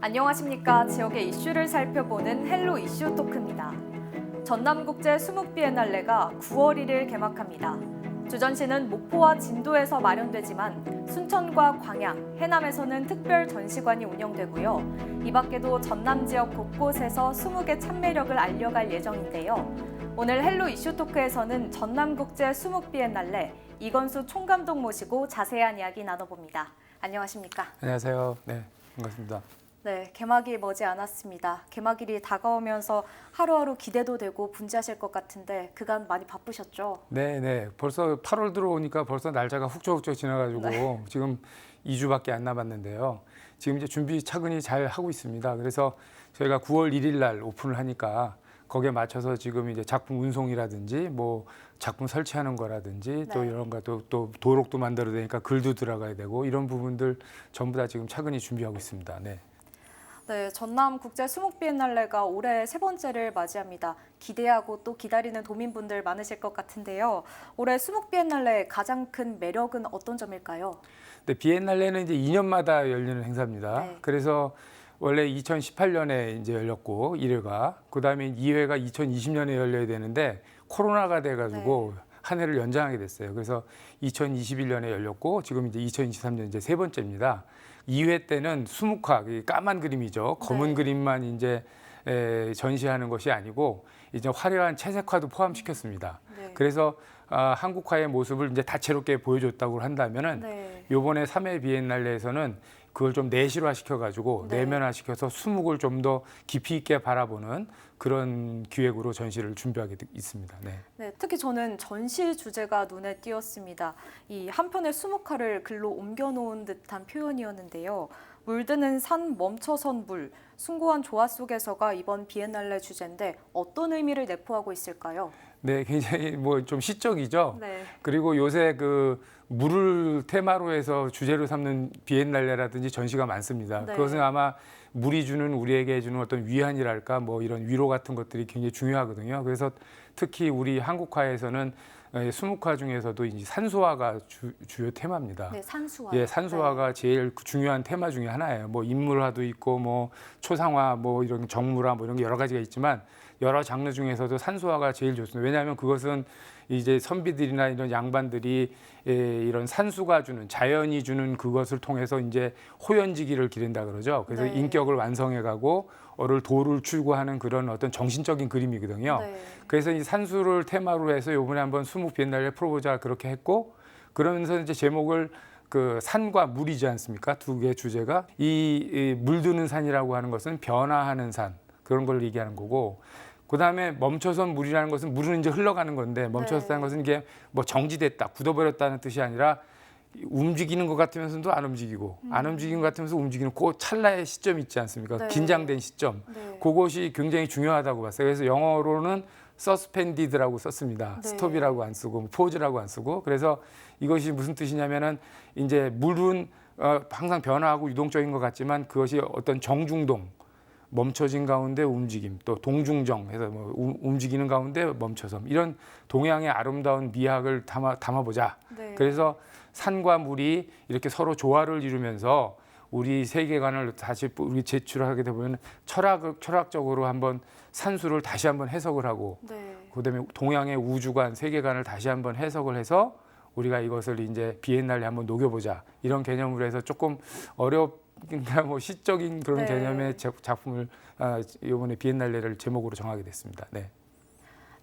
안녕하십니까. 지역의 이슈를 살펴보는 헬로 이슈 토크입니다. 전남국제 수묵 비엔날레가 9월 1일 개막합니다. 주전시는 목포와 진도에서 마련되지만 순천과 광양, 해남에서는 특별 전시관이 운영되고요. 이 밖에도 전남 지역 곳곳에서 수묵의 참매력을 알려갈 예정인데요. 오늘 헬로 이슈 토크에서는 전남국제 수묵 비엔날레 이건수 총감독 모시고 자세한 이야기 나눠봅니다. 안녕하십니까? 안녕하세요. 네, 반갑습니다. 네, 개막이 머지 않았습니다. 개막일이 다가오면서 하루하루 기대도 되고 분주하실 것 같은데 그간 많이 바쁘셨죠? 네, 네. 벌써 8월 들어오니까 벌써 날짜가 훅쩍훅쩍 지나가지고 지금 2주밖에 안 남았는데요. 지금 이제 준비 차근히 잘 하고 있습니다. 그래서 저희가 9월 1일 날 오픈을 하니까 거기에 맞춰서 지금 이제 작품 운송이라든지 뭐 작품 설치하는 거라든지 또 네. 이런 것도 또 도록도 만들어야 되니까 글도 들어가야 되고 이런 부분들 전부 다 지금 차근히 준비하고 있습니다. 네. 네, 전남 국제 수목 비엔날레가 올해 세 번째를 맞이합니다. 기대하고 또 기다리는 도민분들 많으실 것 같은데요. 올해 수목 비엔날레의 가장 큰 매력은 어떤 점일까요? 근데 비엔날레는 이제 2년마다 열리는 행사입니다. 네. 그래서 원래 2018년에 이제 열렸고 1회가 그다음에 2회가 2020년에 열려야 되는데 코로나가 돼 가지고 네. 한 해를 연장하게 됐어요. 그래서 2021년에 열렸고 지금 이제 2023년 이제 세 번째입니다. 2회 때는 수묵화, 이 까만 그림이죠. 검은 네. 그림만 이제 에, 전시하는 것이 아니고 이제 화려한 채색화도 포함시켰습니다. 네. 그래서 아, 한국화의 모습을 이제 다채롭게 보여줬다고 한다면은 네. 요번에 3회 비엔날레에서는 그걸 좀 내실화 시켜가지고 네. 내면화 시켜서 수묵을 좀 더 깊이 있게 바라보는 그런 기획으로 전시를 준비하게 돼 있습니다. 네. 네, 특히 저는 전시 주제가 눈에 띄었습니다. 이 한편의 수묵화를 글로 옮겨놓은 듯한 표현이었는데요. 물드는 산 멈춰선 물, 숭고한 조화 속에서가 이번 비엔날레 주제인데 어떤 의미를 내포하고 있을까요? 네, 굉장히 뭐 좀 시적이죠. 네, 그리고 요새 그 물을 테마로 해서 주제로 삼는 비엔날레라든지 전시가 많습니다. 네. 그것은 아마 물이 주는 우리에게 주는 어떤 위안이랄까 뭐 이런 위로 같은 것들이 굉장히 중요하거든요. 그래서 특히 우리 한국화에서는 에, 수묵화 중에서도 이 산소화가 주, 주요 테마입니다. 네 산수화. 예, 산소화가 제일 그 중요한 테마 중에 하나예요. 뭐 인물화도 있고 뭐 초상화 뭐 이런 정물화 뭐 이런 게 여러 가지가 있지만 여러 장르 중에서도 산소화가 제일 좋습니다. 왜냐하면 그것은 이제 선비들이나 이런 양반들이 예, 이런 산수가 주는 자연이 주는 그것을 통해서 이제 호연지기를 기른다 그러죠. 그래서 네. 인격을 완성해가고 어를 도를 추구하는 그런 어떤 정신적인 그림이거든요. 네. 그래서 이 산수를 테마로 해서 요번에 한번 수묵 비엔날레 풀어보자 그렇게 했고 그러면서 이제 제목을 그 산과 물이지 않습니까? 두 개 주제가 이, 이 물드는 산이라고 하는 것은 변화하는 산 그런 걸 얘기하는 거고 그다음에 멈춰선 물이라는 것은 물은 이제 흘러가는 건데 멈춰섰다는 네. 것은 이게 뭐 정지됐다 굳어버렸다는 뜻이 아니라 움직이는 것 같으면서도 안 움직이고 안 움직이는 것 같으면서 움직이는 그 찰나의 시점 있지 않습니까? 네. 긴장된 시점 네. 그것이 굉장히 중요하다고 봤어요. 그래서 영어로는 suspended라고 썼습니다. 네. 스톱이라고 안 쓰고 뭐 pause라고 안 쓰고 그래서 이것이 무슨 뜻이냐면은 이제 물은 어, 항상 변화하고 유동적인 것 같지만 그것이 어떤 정중동 멈춰진 가운데 움직임 또 동중정 해서 뭐 우- 움직이는 가운데 멈춰섬 이런 동양의 아름다운 미학을 담아 담아보자. 네. 그래서 산과 물이 이렇게 서로 조화를 이루면서 우리 세계관을 다시 우리 제출하게 되면 철학 철학적으로 한번 산수를 다시 한번 해석을 하고 네. 그다음에 동양의 우주관 세계관을 다시 한번 해석을 해서 우리가 이것을 이제 비엔날레 한번 녹여보자 이런 개념으로 해서 조금 어렵긴가 뭐 시적인 그런 네. 개념의 작- 작품을 아, 이번에 비엔날레를 제목으로 정하게 됐습니다. 네.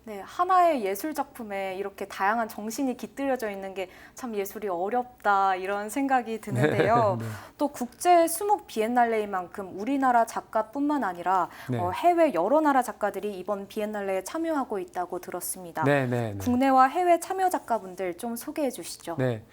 네, 하나의 예술 작품에 이렇게 다양한 정신이 깃들여져 있는 게 참 예술이 어렵다 이런 생각이 드는데요. 네. 또 국제 수목 비엔날레인 만큼 우리나라 작가뿐만 아니라 네. 어, 해외 여러 나라 작가들이 이번 비엔날레에 참여하고 있다고 들었습니다. 네, 네, 네. 국내와 해외 참여 작가분들 좀 소개해 주시죠. 네.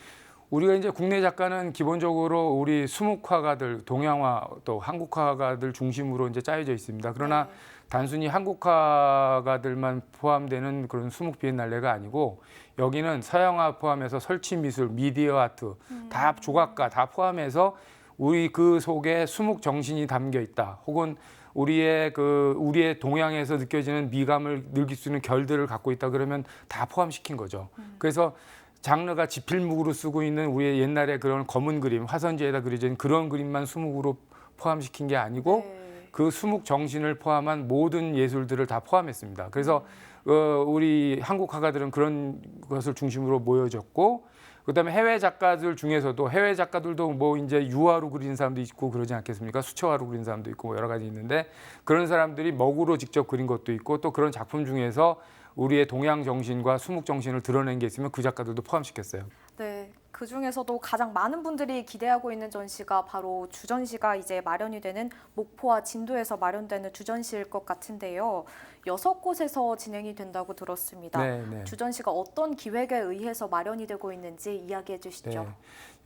우리가 이제 국내 작가는 기본적으로 우리 수묵화가들, 동양화 또 한국화가들 중심으로 이제 짜여져 있습니다. 그러나 네. 단순히 한국화가들만 포함되는 그런 수묵 비엔날레가 아니고 여기는 서양화 포함해서 설치 미술, 미디어 아트 다 조각가 다 포함해서 우리 그 속에 수묵 정신이 담겨 있다. 혹은 우리의 그 우리의 동양에서 느껴지는 미감을 느낄 수 있는 결들을 갖고 있다 그러면 다 포함시킨 거죠. 그래서 장르가 지필묵으로 쓰고 있는 우리의 옛날에 그런 검은 그림, 화선지에다 그려진 그런 그림만 수묵으로 포함시킨 게 아니고 네. 그 수묵 정신을 포함한 모든 예술들을 다 포함했습니다. 그래서 어, 우리 한국 화가들은 그런 것을 중심으로 모여졌고 그다음에 해외 작가들 중에서도 해외 작가들도 뭐 이제 유화로 그리는 사람도 있고 그러지 않겠습니까? 수채화로 그리는 사람도 있고 뭐 여러 가지 있는데 그런 사람들이 먹으로 직접 그린 것도 있고 또 그런 작품 중에서 우리의 동양 정신과 수묵 정신을 드러낸 게 있으면 그 작가들도 포함시켰어요. 네, 그 중에서도 가장 많은 분들이 기대하고 있는 전시가 바로 주전시가 이제 마련이 되는 목포와 진도에서 마련되는 주전시일 것 같은데요. 여섯 곳에서 진행이 된다고 들었습니다. 네, 네. 주전시가 어떤 기획에 의해서 마련이 되고 있는지 이야기해 주시죠. 네.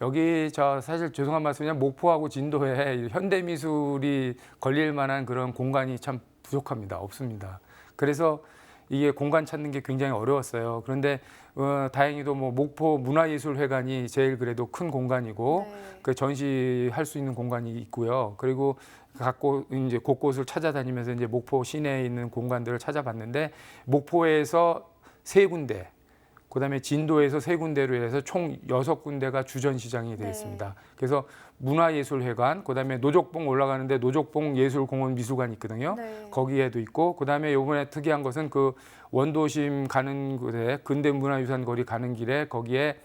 여기 저 사실 죄송한 말씀이지만 목포하고 진도에 현대 미술이 걸릴 만한 그런 공간이 참 부족합니다. 없습니다. 그래서 이게 공간 찾는 게 굉장히 어려웠어요. 그런데 어, 다행히도 뭐 목포 문화예술회관이 제일 그래도 큰 공간이고 네. 그 전시할 수 있는 공간이 있고요. 그리고 갖고 이제 곳곳을 찾아다니면서 이제 목포 시내에 있는 공간들을 찾아봤는데 목포에서 세 군데, 그다음에 진도에서 세 군데로 해서 총 여섯 군데가 주전 시장이 되어 네. 있습니다. 그래서 문화예술회관, 그다음에 노족봉 올라가는데 노족봉 예술공원 미술관 있거든요. 네. 거기에도 있고 그다음에 요번에 특이한 것은 그 원도심 가는 곳에 근대문화유산 거리 가는 길에 거기에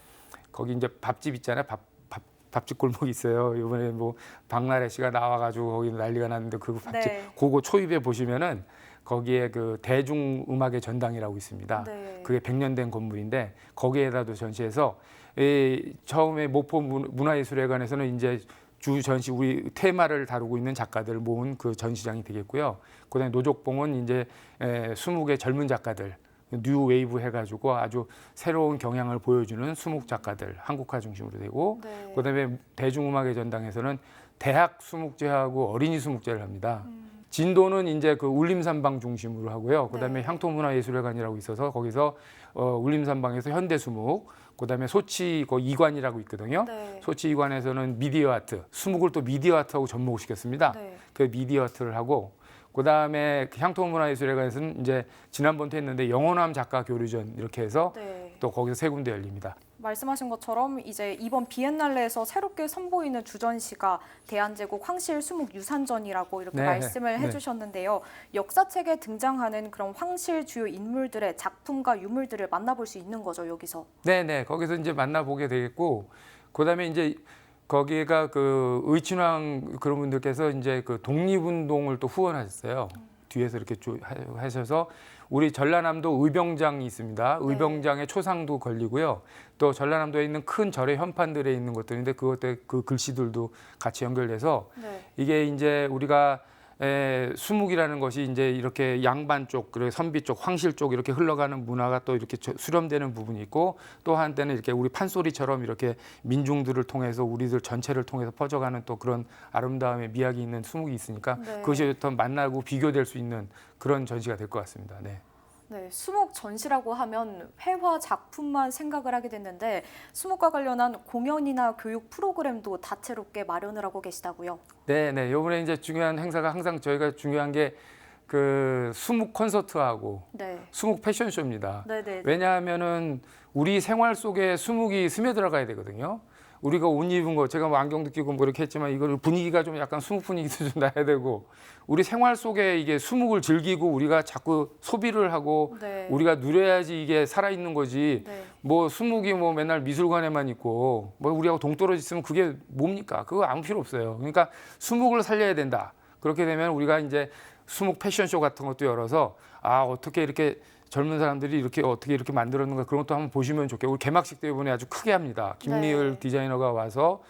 거기 이제 밥집 있잖아요. 밥, 밥 밥집 골목이 있어요. 요번에 뭐 박나래 씨가 나와가지고 거기 난리가 났는데 그 밥집 네. 그거 초입에 보시면은 거기에 그 대중음악의 전당이라고 있습니다. 네. 그게 100년 된 건물인데 거기에다도 전시해서 이 처음에 목포 문- 문화예술회관에서는 이제 주 전시 우리 테마를 다루고 있는 작가들 모은 그 전시장이 되겠고요. 그다음에 노족봉은 이제 에, 20개 젊은 작가들 뉴 웨이브 해가지고 아주 새로운 경향을 보여주는 수묵 작가들 한국화 중심으로 되고 네. 그다음에 대중음악의 전당에서는 대학 수묵제하고 어린이 수묵제를 합니다. 음. 진도는 이제 그 울림산방 중심으로 하고요. 그다음에 네. 향토문화예술회관이라고 있어서 거기서 어, 울림산방에서 현대수묵, 그다음에 소치 그 이관이라고 있거든요. 네. 소치 이관에서는 미디어 아트, 수묵을 또 미디어 아트하고 접목을 시켰습니다. 네. 그 미디어 아트를 하고 그다음에 향토문화예술회관에서는 이제 지난번도 했는데 영원함 작가 교류전 이렇게 해서 네. 또 거기서 세 군데 열립니다. 말씀하신 것처럼 이제 이번 비엔날레에서 새롭게 선보이는 주전시가 대한제국 황실 수묵 유산전이라고 이렇게 네, 말씀을 네. 해주셨는데요. 역사책에 등장하는 그런 황실 주요 인물들의 작품과 유물들을 만나볼 수 있는 거죠 여기서. 네네 거기서 이제 만나보게 되겠고 그다음에 이제 거기가 그 의친왕 그런 분들께서 이제 그 독립운동을 또 후원하셨어요. 뒤에서 이렇게 쭉 하- 하셔서 우리 전라남도 의병장이 있습니다. 네. 의병장의 초상도 걸리고요. 또 전라남도에 있는 큰 절의 현판들에 있는 것들인데 그것들 그 글씨들도 같이 연결돼서 네. 이게 이제 우리가 에, 수묵이라는 것이 이제 이렇게 양반 쪽, 그리고 선비 쪽, 황실 쪽 이렇게 흘러가는 문화가 또 이렇게 저- 수렴되는 부분이 있고 또 한때는 이렇게 우리 판소리처럼 이렇게 민중들을 통해서 우리들 전체를 통해서 퍼져가는 또 그런 아름다움의 미학이 있는 수묵이 있으니까 네. 그것이 더 만나고 비교될 수 있는 그런 전시가 될 것 같습니다. 네. 네, 수묵 전시라고 하면 회화 작품만 생각을 하게 됐는데 수묵과 관련한 공연이나 교육 프로그램도 다채롭게 마련을 하고 계시다고요. 네, 네. 요번에 이제 중요한 행사가 항상 저희가 중요한 게 그 수묵 콘서트하고 네. 수묵 패션쇼입니다. 네, 네. 왜냐하면은 우리 생활 속에 수묵이 스며들어가야 되거든요. 우리가 옷 입은 거 제가 뭐 안경도 끼고 뭐 이렇게 했지만 이걸 분위기가 좀 약간 수묵 분위기도 좀 나야 되고 우리 생활 속에 이게 수묵을 즐기고 우리가 자꾸 소비를 하고 네. 우리가 누려야지 이게 살아 있는 거지. 네. 뭐 수묵이 뭐 맨날 미술관에만 있고 뭐 우리하고 동떨어져 있으면 그게 뭡니까? 그거 아무 필요 없어요. 그러니까 수묵을 살려야 된다. 그렇게 되면 우리가 이제 수묵 패션쇼 같은 것도 열어서 아 어떻게 이렇게 젊은 사람들이 이렇게 어떻게 이렇게 만들었는가 그런 것도 한번 보시면 좋겠고 개막식 때 이번에 아주 크게 합니다. 김리을 네. 디자이너가 와서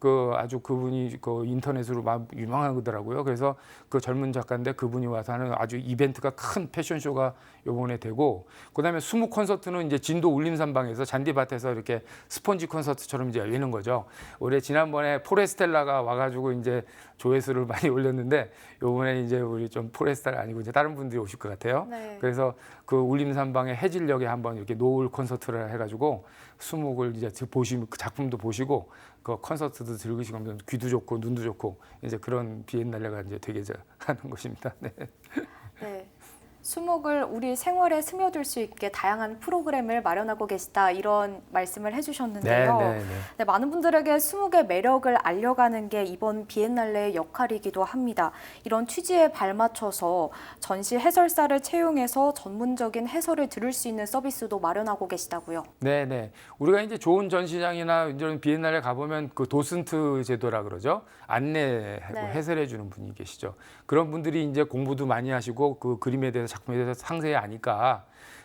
그 아주 그분이 그 인터넷으로 막 유명하더라고요. 그래서 그 젊은 작가인데 그분이 와서 하는 아주 이벤트가 큰 패션쇼가 요번에 되고 그다음에 수묵 콘서트는 이제 진도 울림산방에서 잔디밭에서 이렇게 스펀지 콘서트처럼 이제 열리는 거죠. 올해 지난번에 포레스텔라가 와가지고 이제 조회수를 많이 올렸는데 요번에 이제 우리 좀 포레스텔라 아니고 이제 다른 분들이 오실 것 같아요. 네. 그래서 그 울림산방의 해질녘에 한번 이렇게 노을 콘서트를 해가지고 수목을 이제 보시면 그 작품도 보시고 그 콘서트도 즐기시면서 귀도 좋고 눈도 좋고 이제 그런 비엔날레가 이제 되게 저 하는 것입니다. 네. 네. 수목을 우리 생활에 스며들 수 있게 다양한 프로그램을 마련하고 계시다 이런 말씀을 해주셨는데요. 네, 네, 네. 네, 많은 분들에게 수목의 매력을 알려가는 게 이번 비엔날레의 역할이기도 합니다. 이런 취지에 발맞춰서 전시 해설사를 채용해서 전문적인 해설을 들을 수 있는 서비스도 마련하고 계시다고요. 네, 네. 우리가 이제 좋은 전시장이나 이런 비엔날레 가보면 그 도슨트 제도라 그러죠. 안내하고 네. 해설해 주는 분이 계시죠. 그런 분들이 이제 공부도 많이 하시고 그 그림에 대해서 작품에 대해서 상세히 아니까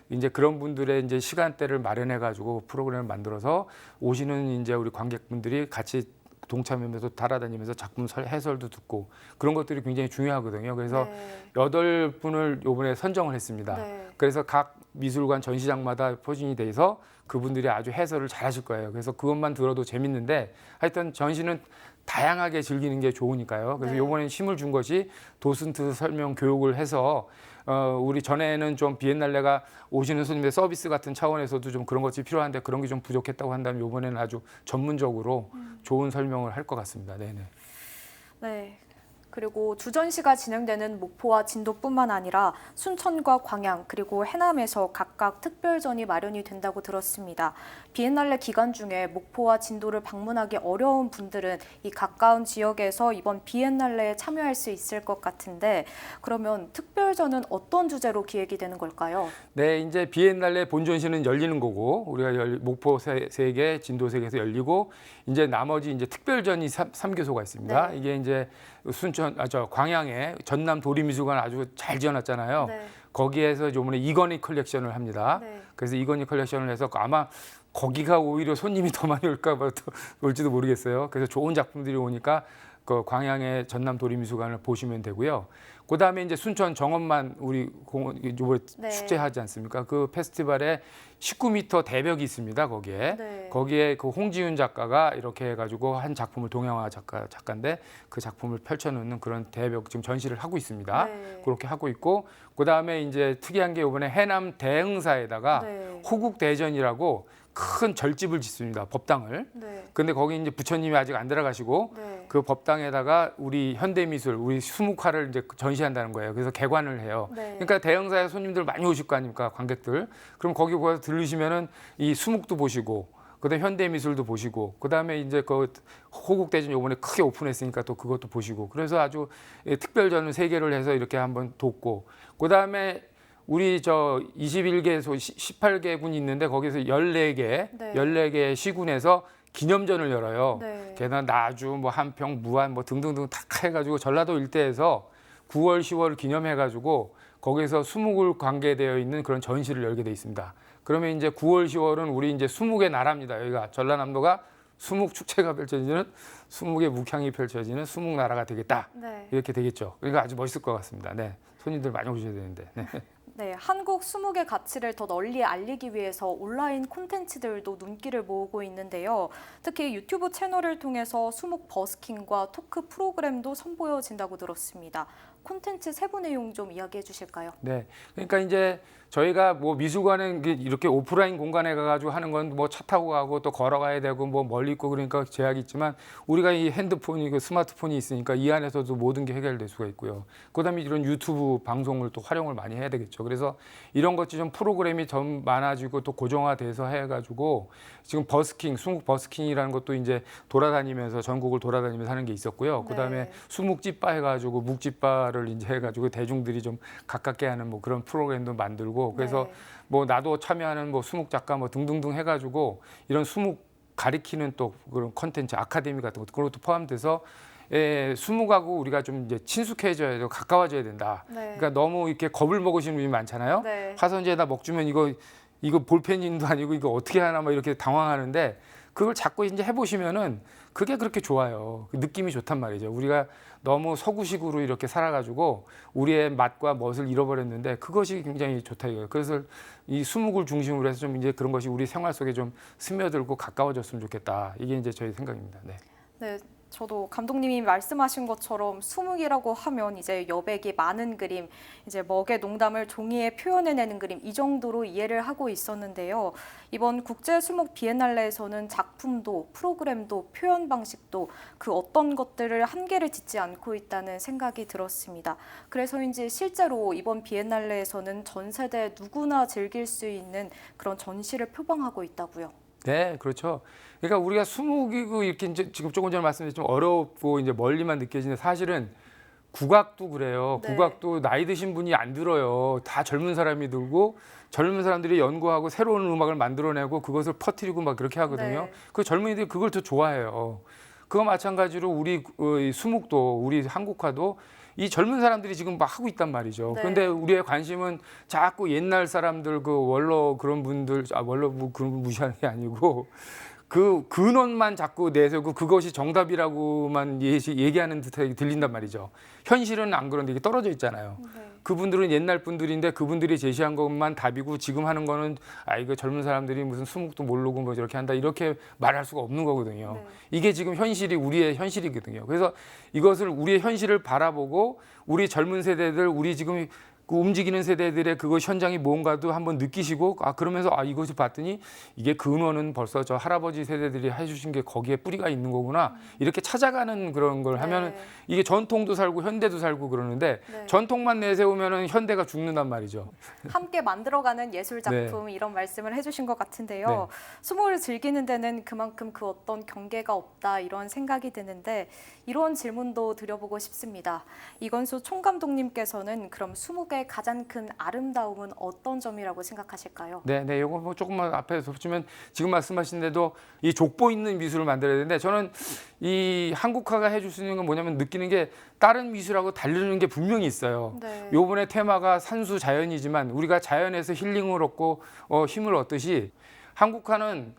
이제 그런 분들의 이제 시간대를 마련해 가지고 프로그램을 만들어서 오시는 이제 우리 관객분들이 같이 동참하면서 따라다니면서 작품 설- 해설도 듣고 그런 것들이 굉장히 중요하거든요. 그래서 네. 여덟 분을 요번에 선정을 했습니다. 네. 그래서 각 미술관 전시장마다 포진이 돼서 그분들이 아주 해설을 잘 하실 거예요. 그래서 그것만 들어도 재밌는데 하여튼 전시는 다양하게 즐기는 게 좋으니까요. 그래서 네. 요번에 힘을 준 것이 도슨트 설명 교육을 해서 어, 우리 전에는 좀 비엔날레가 오시는 손님의 서비스 같은 차원에서도 좀 그런 것이 필요한데 그런 게 좀 부족했다고 한다면 요번에는 아주 전문적으로 좋은 설명을 할 것 같습니다. 네네. 네. 그리고 주전시가 진행되는 목포와 진도뿐만 아니라 순천과 광양 그리고 해남에서 각각 특별전이 마련이 된다고 들었습니다. 비엔날레 기간 중에 목포와 진도를 방문하기 어려운 분들은 이 가까운 지역에서 이번 비엔날레에 참여할 수 있을 것 같은데 그러면 특별전은 어떤 주제로 기획이 되는 걸까요? 네, 이제 비엔날레 본전시는 열리는 거고 우리가 열, 목포 세, 세 개, 진도 세 개에서 열리고 이제 나머지 이제 특별전이 삼, 삼개소가 있습니다. 네. 이게 이제 순천 아 저 광양에 전남 도리미술관 아주 잘 지어놨잖아요. 네. 거기에서 요번에 이건희 컬렉션을 합니다. 네. 그래서 이건희 컬렉션을 해서 아마 거기가 오히려 손님이 더 많이 올까 봐 또 올지도 모르겠어요. 그래서 좋은 작품들이 오니까 그 광양의 전남 도리미술관을 보시면 되고요. 그 다음에 이제 순천 정원만 우리 공원 이번에 네. 축제하지 않습니까? 그 페스티벌에 19m 대벽이 있습니다. 거기에 네. 거기에 그 홍지윤 작가가 이렇게 해가지고 한 작품을 동양화 작가 작가인데 그 작품을 펼쳐놓는 그런 대벽 지금 전시를 하고 있습니다. 네. 그렇게 하고 있고 그 다음에 이제 특이한 게 이번에 해남 대흥사에다가 네. 호국 대전이라고 큰 절집을 짓습니다. 법당을. 네. 근데 거기 이제 부처님이 아직 안 들어가시고 네. 그 법당에다가 우리 현대미술, 우리 수묵화를 이제 전시한다는 거예요. 그래서 개관을 해요. 네. 그러니까 대형사에 손님들 많이 오실 거 아닙니까 관객들. 그럼 거기 가서 들르시면은 이 수묵도 보시고 그다음 에 현대미술도 보시고 그다음에 이제 그 호국대전 요번에 크게 오픈했으니까 또 그것도 보시고 그래서 아주 예, 특별전을 세 개를 해서 이렇게 한번 돕고 그다음에 우리 저 21개소 18개 군이 있는데 거기서 14개 네. 14개 시군에서 기념전을 열어요. 네. 게다가 나주, 뭐 한평, 무안 뭐 등등등 다 해가지고 전라도 일대에서 9월, 10월 기념해가지고 거기서 수목을 관계되어 있는 그런 전시를 열게 돼 있습니다. 그러면 이제 9월, 10월은 우리 이제 수목의 나라입니다. 여기가 전라남도가 수목 축제가 펼쳐지는 수목의 묵향이 펼쳐지는 수목 나라가 되겠다. 네. 이렇게 되겠죠. 그러니까 아주 멋있을 것 같습니다. 네. 손님들 많이 오셔야 되는데. 네. 네, 한국 수목의 가치를 더 널리 알리기 위해서 온라인 콘텐츠들도 눈길을 모으고 있는데요. 특히 유튜브 채널을 통해서 수목 버스킹과 토크 프로그램도 선보여진다고 들었습니다. 콘텐츠 세부 내용 좀 이야기해 주실까요? 네. 그러니까 이제 저희가 뭐 미술관에 이렇게 오프라인 공간에 가가지고 하는 건 뭐 차 타고 가고 또 걸어가야 되고 뭐 멀리 있고 그러니까 제약이 있지만 우리가 이 핸드폰이 그 스마트폰이 있으니까 이 안에서도 모든 게 해결될 수가 있고요. 그다음에 이런 유튜브 방송을 또 활용을 많이 해야 되겠죠. 그래서 이런 것이 좀 프로그램이 좀 많아지고 또 고정화돼서 해가지고 지금 버스킹, 수묵 버스킹이라는 것도 이제 돌아다니면서 전국을 돌아다니면서 하는 게 있었고요. 그다음에 네. 수묵집바 해가지고 묵집바 를 이제 해가지고 대중들이 좀 가깝게 하는 뭐 그런 프로그램도 만들고 그래서 네. 뭐 나도 참여하는 뭐 수묵 작가 뭐 등등등 해가지고 이런 수묵 가리키는 또 그런 컨텐츠 아카데미 같은 것도 그런 것도 포함돼서 예, 수묵하고 우리가 좀 이제 친숙해져야 되고 가까워져야 된다. 네. 그러니까 너무 이렇게 겁을 먹으시는 분이 많잖아요. 네. 화선지에다 먹 주면 이거 이거 볼펜인도 아니고 이거 어떻게 하나 막 이렇게 당황하는데 그걸 자꾸 이제 해보시면은 그게 그렇게 좋아요. 그 느낌이 좋단 말이죠. 우리가 너무 서구식으로 이렇게 살아가지고 우리의 맛과 멋을 잃어버렸는데 그것이 굉장히 좋다 이거예요. 그래서 이 수묵을 중심으로 해서 좀 이제 그런 것이 우리 생활 속에 좀 스며들고 가까워졌으면 좋겠다. 이게 이제 저희 생각입니다. 네. 네, 저도 감독님이 말씀하신 것처럼 수묵이라고 하면 이제 여백이 많은 그림, 이제 먹의 농담을 종이에 표현해내는 그림 이 정도로 이해를 하고 있었는데요. 이번 국제 수묵 비엔날레에서는 작품도 프로그램도 표현 방식도 그 어떤 것들을 한계를 짓지 않고 있다는 생각이 들었습니다. 그래서인지 실제로 이번 비엔날레에서는 전 세대 누구나 즐길 수 있는 그런 전시를 표방하고 있다고요. 네, 그렇죠. 그러니까 우리가 수목이고 이렇게 이제 지금 조금 전에 말씀드린 좀 어렵고 이제 멀리만 느껴지는데 사실은 국악도 그래요. 네. 국악도 나이 드신 분이 안 들어요. 다 젊은 사람이 들고 젊은 사람들이 연구하고 새로운 음악을 만들어내고 그것을 퍼뜨리고 막 그렇게 하거든요. 네. 그 젊은이들이 그걸 더 좋아해요. 그거 마찬가지로 우리 어, 이 수목도 우리 한국화도 이 젊은 사람들이 지금 막 하고 있단 말이죠. 네. 그런데 우리의 관심은 자꾸 옛날 사람들 그 원로 그런 분들 아 원로 뭐 그런 분 무시하는 게 아니고 그 근원만 자꾸 내세우고 그것이 정답이라고만 얘기하는 듯하게 들린단 말이죠. 현실은 안 그런데 이게 떨어져 있잖아요. 그분들은 옛날 분들인데 그분들이 제시한 것만 답이고 지금 하는 거는 아 이거 젊은 사람들이 무슨 수목도 모르고 뭐 저렇게 한다 이렇게 말할 수가 없는 거거든요. 네. 이게 지금 현실이 우리의 현실이거든요. 그래서 이것을 우리의 현실을 바라보고 우리 젊은 세대들 우리 지금 그 움직이는 세대들의 그것 현장이 뭔가도 한번 느끼시고 아 그러면서 아 이것을 봤더니 이게 근원은 벌써 저 할아버지 세대들이 해주신 게 거기에 뿌리가 있는 거구나 이렇게 찾아가는 그런 걸 하면은 네. 이게 전통도 살고 현대도 살고 그러는데 네. 전통만 내세우면은 현대가 죽는단 말이죠. 함께 만들어가는 예술 네. 작품 이런 말씀을 해주신 것 같은데요. 수목을 즐기는 데는 그만큼 그 어떤 경계가 없다 이런 생각이 드는데 이런 질문도 드려보고 싶습니다. 이건수 총감독님께서는 그럼 수목의 가장 큰 아름다움은 어떤 점이라고 생각하실까요? 네, 네, 요거 뭐 조금만 앞에 덧붙이면 지금 말씀하신 대로 이 족보 있는 미술을 만들어야 되는데 저는 이 한국화가 해줄 수 있는 건 뭐냐면 느끼는 게 다른 미술하고 다르는 게 분명히 있어요. 네. 요번에 테마가 산수 자연이지만 우리가 자연에서 힐링을 얻고 어, 힘을 얻듯이 한국화는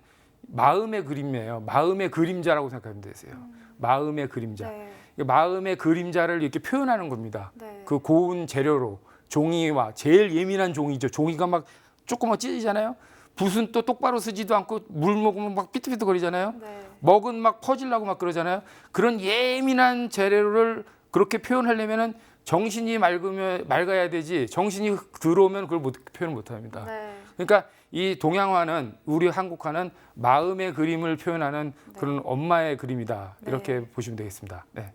마음의 그림이에요. 마음의 그림자라고 생각하면 되세요. 마음의 그림자. 네. 이 마음의 그림자를 이렇게 표현하는 겁니다. 네. 그 고운 재료로 종이와 제일 예민한 종이죠. 종이가 막 조금만 찢어지잖아요. 붓은 또 똑바로 쓰지도 않고 물 먹으면 막 삐뚤삐뚤거리잖아요. 네. 먹은 막 퍼질라고 막 그러잖아요. 그런 예민한 재료를 그렇게 표현하려면은 정신이 맑으면 맑아야 되지. 정신이 들어오면 그걸 못 표현 못 합니다. 네. 그러니까 이 동양화는 우리 한국화는 마음의 그림을 표현하는 그런 엄마의 그림이다. 이렇게 보시면 되겠습니다. 네.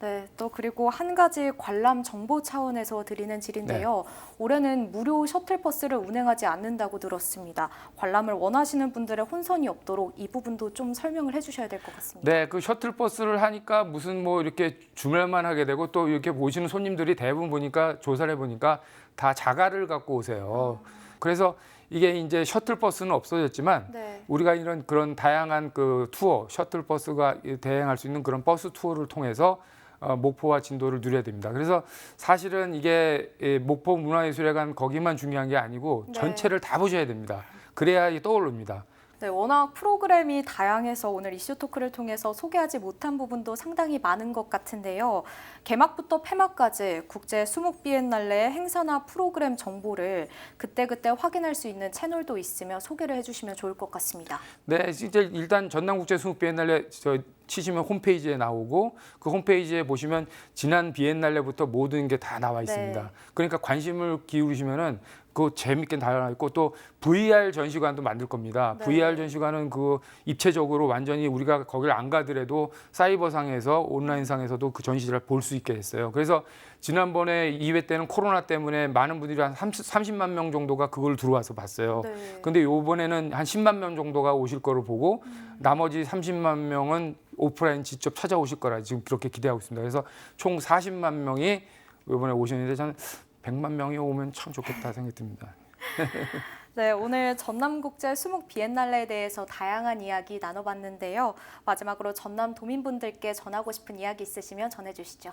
네, 또 그리고 한 가지 관람 정보 차원에서 드리는 질인데요. 올해는 무료 셔틀버스를 운행하지 않는다고 들었습니다. 관람을 원하시는 분들의 혼선이 없도록 이 부분도 좀 설명을 해주셔야 될 것 같습니다. 네, 그 셔틀버스를 하니까 무슨 뭐 이렇게 주말만 하게 되고 또 이렇게 오시는 손님들이 대부분 보니까 조사를 해보니까 다 자가를 갖고 오세요. 그래서 이게 이제 셔틀버스는 없어졌지만 네, 우리가 이런 그런 다양한 그 투어 셔틀버스가 대행할 수 있는 그런 버스 투어를 통해서 어, 목포와 진도를 누려야 됩니다. 그래서 사실은 이게 예, 목포 문화예술회관 거기만 중요한 게 아니고 네. 전체를 다 보셔야 됩니다. 그래야 이 떠오릅니다. 네, 워낙 프로그램이 다양해서 오늘 이슈 토크를 통해서 소개하지 못한 부분도 상당히 많은 것 같은데요. 개막부터 폐막까지 국제 수목 비엔날레의 행사나 프로그램 정보를 그때그때 확인할 수 있는 채널도 있으면 소개를 해주시면 좋을 것 같습니다. 네, 진짜 일단 전남 국제 수묵 비엔날레 저 치시면 홈페이지에 나오고 그 홈페이지에 보시면 지난 비엔날레부터 모든 게 다 나와 있습니다. 네. 그러니까 관심을 기울이시면은 그 재밌게 나와 있고 또 VR 전시관도 만들 겁니다. 네. VR 전시관은 그 입체적으로 완전히 우리가 거길 안 가더라도 사이버상에서 온라인상에서도 그 전시를 볼 수 있게 됐어요. 그래서 지난번에 2회 때는 코로나 때문에 많은 분들이 한 30, 30 만 명 정도가 그걸 들어와서 봤어요. 네. 근데 요번에는 한 10만 명 정도가 오실 거로 보고 나머지 30만 명은 오프라인 직접 찾아오실 거라 지금 그렇게 기대하고 있습니다. 그래서 총 40만 명이 요번에 오셨는데 저는 100만 명이 오면 참 좋겠다 생각이 듭니다. 네, 오늘 전남국제 수목 비엔날레에 대해서 다양한 이야기 나눠봤는데요. 마지막으로 전남 도민분들께 전하고 싶은 이야기 있으시면 전해주시죠.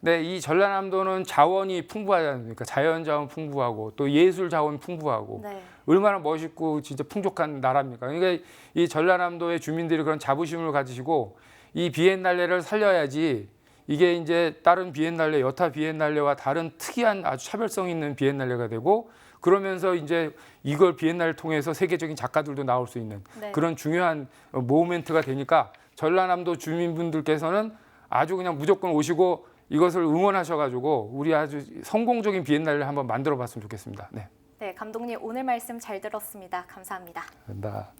네, 이 전라남도는 자원이 풍부하지 않습니까? 자연 자원 풍부하고 또 예술 자원 풍부하고 네, 얼마나 멋있고 진짜 풍족한 나라입니까? 그러니까 이 전라남도의 주민들이 그런 자부심을 가지시고 이 비엔날레를 살려야지 이게 이제 다른 비엔날레, 여타 비엔날레와 다른 특이한 아주 차별성 있는 비엔날레가 되고 그러면서 이제 이걸 비엔날레를 통해서 세계적인 작가들도 나올 수 있는 네. 그런 중요한 어, 모멘트가 되니까 전라남도 주민분들께서는 아주 그냥 무조건 오시고 이것을 응원하셔가지고 우리 아주 성공적인 비엔날레를 한번 만들어봤으면 좋겠습니다. 네, 네, 감독님 오늘 말씀 잘 들었습니다. 감사합니다. 감사합니다.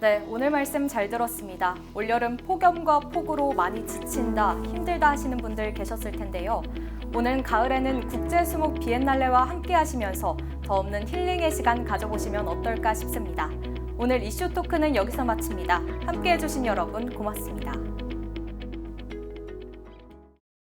네, 오늘 말씀 잘 들었습니다. 올여름 폭염과 폭우로 많이 지친다, 힘들다 하시는 분들 계셨을 텐데요. 오는 가을에는 국제 수목 비엔날레와 함께 하시면서 더 없는 힐링의 시간 가져보시면 어떨까 싶습니다. 오늘 이슈 토크는 여기서 마칩니다. 함께 해주신 여러분 고맙습니다.